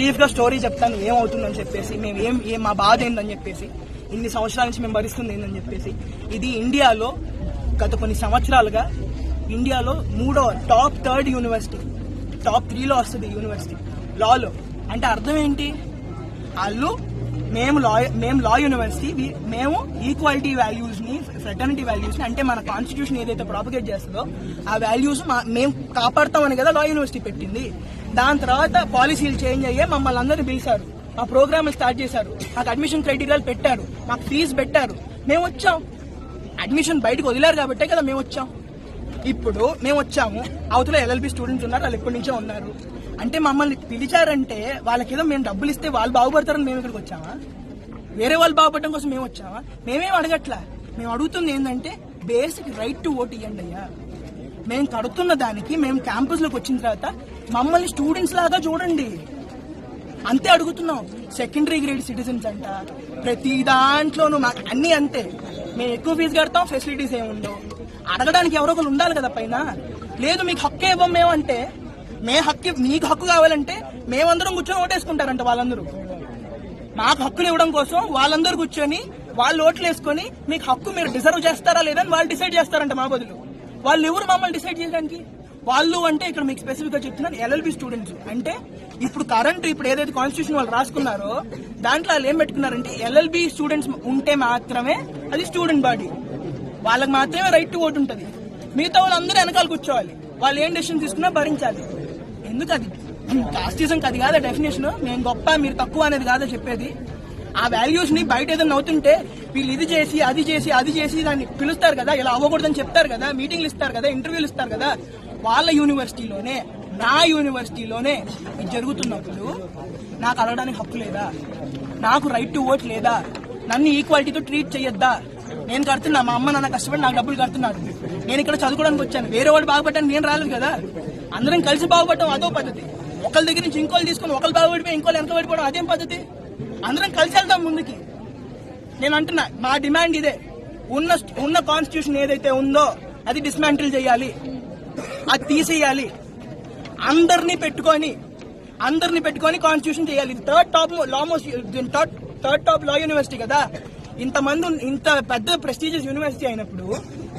బ్రీఫ్గా స్టోరీ చెప్తాను ఏమవుతుందని చెప్పేసి మేము ఏం ఏం మా బాధ ఏందని చెప్పేసి ఇన్ని సంవత్సరాల నుంచి మేము భరిస్తుంది ఏందని చెప్పేసి ఇది ఇండియాలో గత కొన్ని సంవత్సరాలుగా ఇండియాలో మూడో టాప్ థర్డ్ యూనివర్సిటీ టాప్ త్రీలో వస్తుంది యూనివర్సిటీ లాలో అంటే అర్థం ఏంటి? వాళ్ళు మేము లా మేము లా యూనివర్సిటీ మేము ఈక్వాలిటీ వాల్యూస్ని ఫ్రెటర్నిటీ వాల్యూస్ని అంటే మన కాన్స్టిట్యూషన్ ఏదైతే ప్రాపగేట్ చేస్తుందో ఆ వాల్యూస్ మేము కాపాడతామని కదా లా యూనివర్సిటీ పెట్టింది. దాని తర్వాత పాలసీలు చేంజ్ అయ్యే మమ్మల్ని అందరూ పిలిచారు. ఆ ప్రోగ్రామ్ స్టార్ట్ చేశారు. మాకు అడ్మిషన్ క్రైటీరియాలు పెట్టారు. మాకు ఫీజు పెట్టారు. మేము వచ్చాం. అడ్మిషన్ బయటకు వదిలారు కాబట్టే కదా మేము వచ్చాం. ఇప్పుడు మేము వచ్చాము. అవతల ఎల్ఎల్బి స్టూడెంట్స్ ఉన్నారు. వాళ్ళు ఎప్పటి నుంచో ఉన్నారు. అంటే మమ్మల్ని పిలిచారంటే వాళ్ళకేదో మేము డబ్బులు ఇస్తే వాళ్ళు బాగుపడతారని మేము ఇక్కడికి వచ్చామా? వేరే వాళ్ళు బాగుపడడం కోసం మేము వచ్చామా? మేమేం అడగట్లా? మేము అడుగుతుంది ఏంటంటే బేసిక్ రైట్ టు ఓట్ ఇవ్వండి అయ్యా. మేము కడుతున్న దానికి మేము క్యాంపస్లోకి వచ్చిన తర్వాత మమ్మల్ని స్టూడెంట్స్ లాగా చూడండి. అంతే అడుగుతున్నాం. సెకండరీ గ్రేడ్ సిటిజన్స్ అంట ప్రతి దాంట్లోనూ మాకు అన్నీ అంతే. మేము ఎక్కువ ఫీజు కడతాం ఫెసిలిటీస్ ఏమి అడగడానికి ఎవరో ఒకరు ఉండాలి కదా పైన. లేదు మీకు హక్కు ఇవ్వం మేము అంటే మే హక్కు మీకు హక్కు కావాలంటే మేమందరం కూర్చొని ఓటేసుకుంటారంట వాళ్ళందరూ. మాకు హక్కులు ఇవ్వడం కోసం వాళ్ళందరూ కూర్చొని వాళ్ళు ఓట్లు వేసుకొని మీకు హక్కు మీరు డిజర్వ్ చేస్తారా లేదని వాళ్ళు డిసైడ్ చేస్తారంట మా బదులు. వాళ్ళు ఎవరు మమ్మల్ని డిసైడ్ చేయడానికి? వాళ్ళు అంటే ఇక్కడ మీకు స్పెసిఫిక్గా చెప్తున్నాను ఎల్ఎల్బి స్టూడెంట్స్ అంటే ఇప్పుడు కరెంట్ ఇప్పుడు ఏదైతే కాన్స్టిట్యూషన్ వాళ్ళు రాసుకున్నారో దాంట్లో వాళ్ళు ఏం పెట్టుకున్నారంటే ఎల్ఎల్బి స్టూడెంట్స్ ఉంటే మాత్రమే అది స్టూడెంట్ బాడీ వాళ్ళకి మాత్రమే రైట్ టు ఓట్ ఉంటుంది. మిగతా వాళ్ళందరూ వెనకాల కూర్చోవాలి. వాళ్ళు ఏం డెసిషన్ తీసుకున్నా భరించాలి. ఎందుకు అది కాస్టిజం అది కాదా డెఫినేషన్ మేము గొప్ప మీరు తక్కువ అనేది కాదా చెప్పేది? ఆ వాల్యూస్ని బయట ఏదైనా అవుతుంటే వీళ్ళు ఇది చేసి అది చేసి అది చేసి దాన్ని పిలుస్తారు కదా ఇలా అవ్వకూడదని చెప్తారు కదా మీటింగ్లు ఇస్తారు కదా ఇంటర్వ్యూలు ఇస్తారు కదా వాళ్ళ యూనివర్సిటీలోనే నా యూనివర్సిటీలోనే ఇది జరుగుతున్నప్పుడు నాకు అడగడానికి హక్కు లేదా? నాకు రైట్ టు ఓట్ లేదా? నన్ను ఈక్వాలిటీతో ట్రీట్ చేయొద్దా? నేను కడుతున్నా మా అమ్మ నాన్న కష్టపడి నాకు డబ్బులు కడుతున్నారు. నేను ఇక్కడ చదువుకోవడానికి వచ్చాను. వేరే వాడు బాగుపడ్డానికి నేను రాలేదు కదా. అందరం కలిసి బాగుపడటం అదో పద్ధతి. ఒకళ్ళ దగ్గర నుంచి ఇంకోళ్ళు తీసుకుని ఒకళ్ళు బాగుపడిపోయి ఇంకోళ్ళు ఎంత పడిపోవడం అదేం పద్ధతి? అందరం కలిసి వెళ్దాం ముందుకి. నేను అంటున్నా మా డిమాండ్ ఇదే. ఉన్న ఉన్న కాన్స్టిట్యూషన్ ఏదైతే ఉందో అది డిస్మాంటిల్ చేయాలి. అది తీసేయాలి. అందరినీ పెట్టుకొని అందరినీ పెట్టుకొని కాన్స్టిట్యూషన్ చేయాలి. Third top almost third third top law university కదా. ఇంతమంది ఇంత పెద్ద ప్రెస్టీజియస్ యూనివర్సిటీ అయినప్పుడు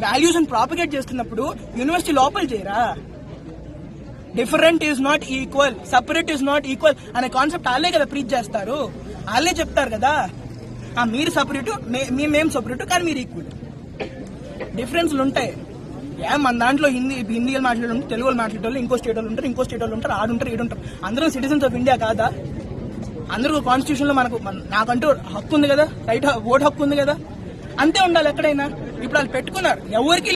వాల్యూస్ ప్రాపగేట్ చేస్తున్నప్పుడు యూనివర్సిటీ లోపల చేయరా different is not equal separate is not equal అనే కాన్సెప్ట్ వాళ్ళే కదా ప్రీచ్ చేస్తారు. వాళ్ళే చెప్తారు కదా. ఆ మీరు సపరేట్ మేము సపరేట్ కానీ మీరు ఈక్వల్ డిఫరెన్స్లు ఉంటాయి. ఏ మన దాంట్లో హిందీ హిందీ మాట్లాడే తెలుగు వాళ్ళు మాట్లాడే వాళ్ళు ఇంకో స్టేట్ వాళ్ళు ఉంటారు ఇంకో స్టేట్ వాళ్ళు ఉంటారు ఆడుంటారు ఈడుంటారు అందరం సిటిజన్స్ ఆఫ్ ఇండియా కాదా? అందరూ కాన్స్టిట్యూషన్లో మనకు నాకంటూ హక్కు ఉంది కదా రైట్ ఓట్ హక్కు ఉంది కదా. అంతే ఉండాలి ఎక్కడైనా. ఇప్పుడు వాళ్ళు పెట్టుకున్నారు. ఎవరికి